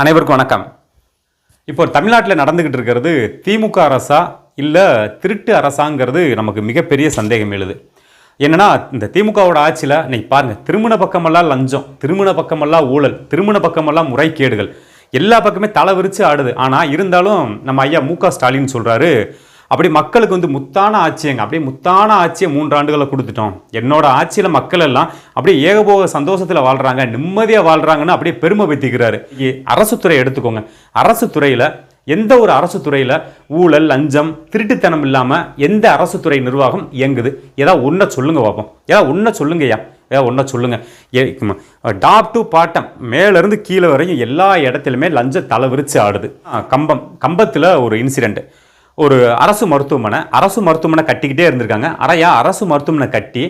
அனைவருக்கும் வணக்கம். இப்போ தமிழ்நாட்டில் நடந்துக்கிட்டு இருக்கிறது திமுக அரசா இல்லை திருட்டு அரசாங்கிறது நமக்கு மிகப்பெரிய சந்தேகம் எழுது. என்னன்னா இந்த திமுகவோட ஆட்சியில் இன்னைக்கு பாருங்க திருமண பக்கமெல்லாம் லஞ்சம் திருமண பக்கமெல்லாம் ஊழல் திருமண பக்கமெல்லாம் முறைகேடுகள் எல்லா பக்கமே தலை விரித்து ஆடுது. ஆனால் இருந்தாலும் நம்ம ஐயா மு க ஸ்டாலின் சொல்கிறாரு அப்படி மக்களுக்கு வந்து முத்தான ஆட்சியங்க. அப்படியே முத்தான ஆட்சியை மூன்று ஆண்டுகளை கொடுத்துட்டோம். என்னோட ஆட்சியில் மக்கள் எல்லாம் அப்படியே ஏகபோக சந்தோஷத்தில் வாழ்கிறாங்க நிம்மதியாக வாழ்கிறாங்கன்னு அப்படியே பெருமை பெற்றிக்கிறாரு. அரசு துறை எடுத்துக்கோங்க. அரசு துறையில் எந்த ஒரு அரசு துறையில் ஊழல் லஞ்சம் திருட்டுத்தனம் இல்லாமல் எந்த அரசு துறை நிர்வாகம் இயங்குது? ஏதாவது ஒன்றை சொல்லுங்க பார்ப்போம் ஏதாவது ஒன்றை சொல்லுங்கய்யா ஏதாவது ஒன்றை சொல்லுங்கள் டாப் டு பாட்டம் மேலேருந்து கீழே வரையும் எல்லா இடத்துலையுமே லஞ்ச தலை விரிச்சு ஆடுது. கம்பம் கம்பத்தில் ஒரு இன்சிடெண்ட்டு ஒரு அரசு மருத்துவமனை அரசு மருத்துவமனை கட்டிக்கிட்டே இருந்திருக்காங்க. அறையா அரசு மருத்துவமனை கட்டி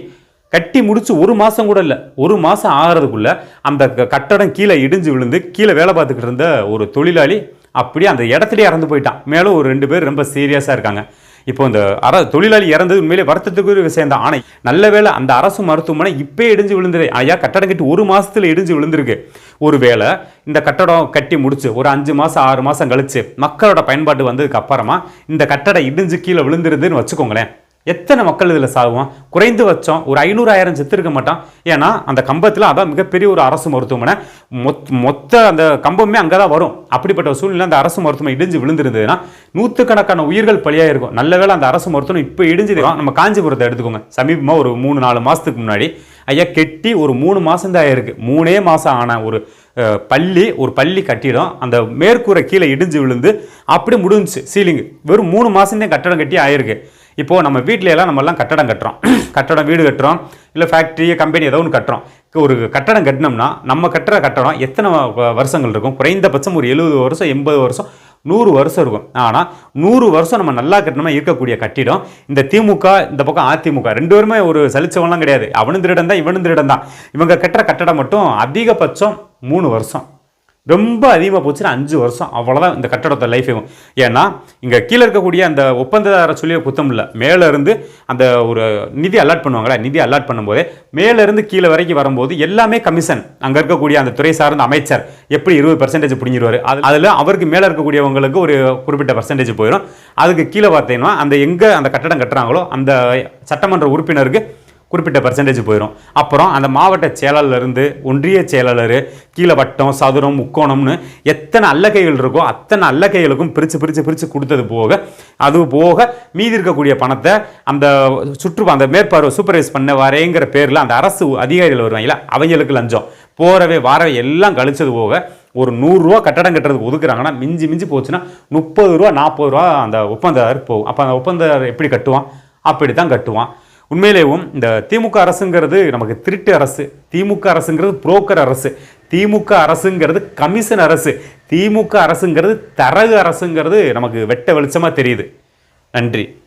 கட்டி முடிச்சு ஒரு மாதம் கூட இல்லை ஒரு மாதம் ஆகிறதுக்குள்ள அந்த க- கட்டடம் கீழே இடிஞ்சு விழுந்து கீழே வேலை பார்த்துக்கிட்டு இருந்த ஒரு தொழிலாளி அப்படியே அந்த இடத்துலயே இறந்து போயிட்டான். மேலும் ஒரு ரெண்டு பேர் ரொம்ப சீரியஸாக இருக்காங்க. இப்போ இந்த அர தொழிலாளி இறந்தது உண்மையிலே வருத்தத்துக்குரிய விஷயம் தான். ஆனால் நல்ல வேளை அந்த அரசு மருத்துவமனை இப்போ இடிஞ்சு விழுந்தது. ஐயா கட்டடம் கட்டி ஒரு மாதத்தில் இடிஞ்சு விழுந்திருக்கு. ஒருவேளை இந்த கட்டடம் கட்டி முடிச்சு ஒரு அஞ்சு மாதம் ஆறு மாதம் கழிச்சு மக்களோட பயன்பாட்டு வந்ததுக்கு அப்புறமா இந்த கட்டடம் இடிஞ்சு கீழே விழுந்துருதுன்னு வச்சுக்கோங்களேன். எத்தனை மக்கள் இதில் சாகுவோம் குறைந்து வச்சோம். ஒரு ஐநூறாயிரம் செத்துருக்க மாட்டான். ஏன்னா அந்த கம்பத்தில் அதான் மிகப்பெரிய ஒரு அரசு மருத்துவமனை. மொத் மொத்த அந்த கம்பமே அங்கே தான் வரும். அப்படிப்பட்ட சூழ்நிலை அந்த அரசு மருத்துவமனை இடிஞ்சு விழுந்திருந்ததுன்னா நூற்றுக்கணக்கான உயிர்கள் பலியாக இருக்கும் நல்ல வேலை அந்த அரசு மருத்துவம் இப்போ இடிஞ்சது நம்ம காஞ்சிபுரத்தை எடுத்துக்கோங்க. சமீபமாக ஒரு மூணு நாலு மாதத்துக்கு முன்னாடி ஐயா கெட்டி ஒரு மூணு மாதம் தான் ஆயிருக்கு. மூணே மாதம் ஆன ஒரு பள்ளி ஒரு பள்ளி கட்டிடம் அந்த மேற்கூரை கீழே இடிஞ்சு விழுந்து அப்படி முடிஞ்சுச்சு. சீலிங். வெறும் மூணு மாதம் தான் கட்டடம் கட்டி ஆயிருக்கு. இப்போது நம்ம வீட்டிலலாம் எல்லாம் கட்டடம் கட்டுறோம். கட்டடம் வீடு கட்டுறோம். இல்லை ஃபேக்ட்ரி கம்பெனி ஏதோ ஒன்று கட்டுறோம். ஒரு கட்டடம் கட்டினோம்னா நம்ம கட்டுற கட்டடம் எத்தனை வ- வருஷங்கள் இருக்கும்? குறைந்தபட்சம் ஒரு எழுபது வருஷம் எண்பது வருஷம் நூறு வருஷம் இருக்கும். ஆனால் நூறு வருஷம் நம்ம நல்லா கட்டணமாக இருக்கக்கூடிய கட்டிடம் இந்த திமுக இந்த பக்கம் அதிமுக ரெண்டு பேருமே ஒரு சலிச்சவன்லாம் கிடையாது. அவனும் திருடம் தான் இவனும் திருடம் தான் இவங்க கட்டுற கட்டடம் மட்டும் அதிகபட்சம் மூணு வருஷம். ரொம்ப அதிகமாக போச்சுன்னா அஞ்சு வருஷம். அவ்வளோதான் இந்த கட்டடத்தை லைஃப் ஆகும் ஏன்னா இங்கே கீழே இருக்கக்கூடிய அந்த ஒப்பந்ததார சொல்லிய குத்தம் இல்லை. மேலே இருந்து அந்த ஒரு நிதி அலாட் பண்ணுவாங்களா நிதி அலாட் பண்ணும்போதே மேலே இருந்து கீழே வரைக்கும் வரும்போது எல்லாமே கமிஷன் அங்கே இருக்கக்கூடிய அந்த துறை சார்ந்த அமைச்சர் எப்படி இருபது பர்சன்டேஜ் பிடிங்கிடுவார் அது அதில் அவருக்கு மேலே இருக்கக்கூடியவங்களுக்கு ஒரு குறிப்பிட்ட பர்சன்டேஜ் போயிடும் அதுக்கு கீழே பார்த்தீங்கன்னா அந்த எங்கே அந்த கட்டடம் கட்டுறாங்களோ அந்த சட்டமன்ற உறுப்பினருக்கு குறிப்பிட்ட பர்சன்டேஜ் போயிடும் அப்புறம் அந்த மாவட்ட செயலாளர்லேருந்து ஒன்றிய செயலாளர் கீழே வட்டம் சதுரம் முக்கோணம்னு எத்தனை அல்லக்கைகள் இருக்கோ அத்தனை அல்லக்கைகளுக்கும் பிரித்து பிரித்து பிரித்து கொடுத்தது போக அது போக மீதி இருக்கக்கூடிய பணத்தை அந்த சுற்று அந்த மேற்பார்வை சூப்பர்வைஸ் பண்ண வரேங்கிற பேரில் அந்த அரசு அதிகாரிகள் வருவாங்களா அவங்களுக்கு லஞ்சம். போகிறவே வாரவே எல்லாம் கழிச்சது போக ஒரு நூறுரூவா கட்டடம் கட்டுறதுக்கு ஒதுக்குறாங்கன்னா மிஞ்சி மிஞ்சி போச்சுன்னா முப்பது ரூபா நாற்பது ரூபா அந்த ஒப்பந்ததாரருக்கு போகும். அப்போ அந்த ஒப்பந்ததாரர் எப்படி கட்டுவான்? அப்படி தான் கட்டுவான். உண்மையிலேயும் இந்த திமுக அரசுங்கிறது நமக்கு திருட்டு அரசு. திமுக அரசுங்கிறது புரோக்கர் அரசு. திமுக அரசுங்கிறது கமிஷன் அரசு. திமுக அரசுங்கிறது தரகு அரசுங்கிறது நமக்கு வெட்ட வெளிச்சமாக தெரியுது. நன்றி.